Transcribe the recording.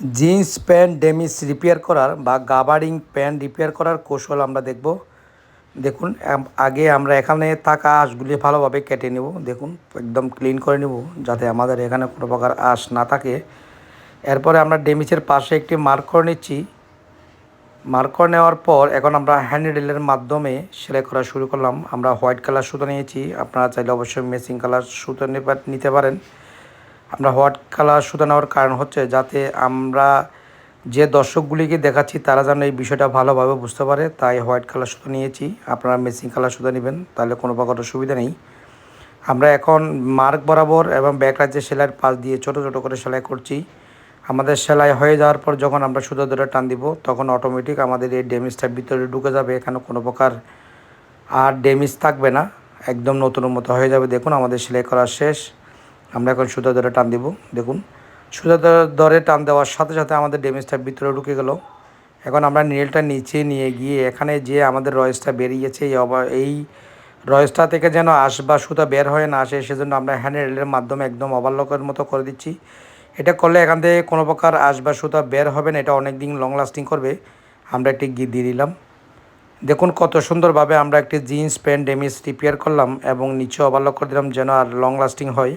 Jeans pant, ডেমিস repair করার বা gabardine pant repair করার কৌশল আমরা দেখব। দেখুন আগে আমরা এখানে থাকা আঁশগুলি ভালোভাবে কেটে নেব। দেখুন, একদম ক্লিন করে নেব যাতে আমাদের এখানে কোনো প্রকার আঁশ না থাকে। এরপরে আমরা ডেমিসের পাশে একটি মার্ক করে নিচ্ছি। মার্ক করে নেওয়ার পর এখন আমরা হ্যান্ড রিলের মাধ্যমে সেলাই করা শুরু করলাম। আমরা হোয়াইট কালার সুতো নিয়েছি। আপনারা চাইলে অবশ্যই মেসিং কালার সুতো নিতে পারেন। আমরা হোয়াইট কালার সুতো নেওয়ার কারণ হচ্ছে যাতে আমরা যে দর্শকগুলিকে দেখাচ্ছি, তারা যেন এই বিষয়টা ভালোভাবে বুঝতে পারে। তাই হোয়াইট কালার সুতো নিয়েছি। আপনারা মেসিং কালার সুতো নেবেন, তাহলে কোনো প্রকার অসুবিধা নেই। আমরা এখন মার্ক বরাবর এবং ব্যাকলার যে সেলাইয়ের পাশ দিয়ে ছোট ছোট করে সেলাই করছি। আমাদের সেলাই হয়ে যাওয়ার পর যখন আমরা সুতো ধরে টান দিব, তখন অটোমেটিক আমাদের এই ড্যামেজটা ভিতরে ঢুকে যাবে। এখানে কোনো প্রকার আর ড্যামেজ থাকবে না। একদম নতুনের মতো হয়ে যাবে। দেখুন, আমাদের সেলাই করা শেষ। আমরা এখন সুতো দরে টান দিব, দেখুন। সুতো দরে টান দেওয়ার সাথে সাথে আমাদের ড্যামেজটা ভিতরে ঢুকে গেল। এখন আমরা নীলটা নিচে নিয়ে গিয়ে এখানে যে আমাদের রয়েসটা বেরিয়েছে, এই রয়েসটা থেকে যেন আশ বা সুতা বের হয়ে না আসে, সেজন্য আমরা হ্যান্ডেলের মাধ্যমে একদম ওভারলকের মতো করে দিচ্ছি। এটা করলে এখান থেকে কোনো প্রকার আশ বা সুতা বের হবে না, এটা অনেক দিন লং লাস্টিং করবে। আমরা একটি গিট দিয়ে দিলাম। দেখুন কত সুন্দরভাবে আমরা একটি জিন্স প্যান্ট ডেমিস রিপেয়ার করলাম এবং নিচে ওভারলক করে দিলাম, যেন আর লং লাস্টিং হয়।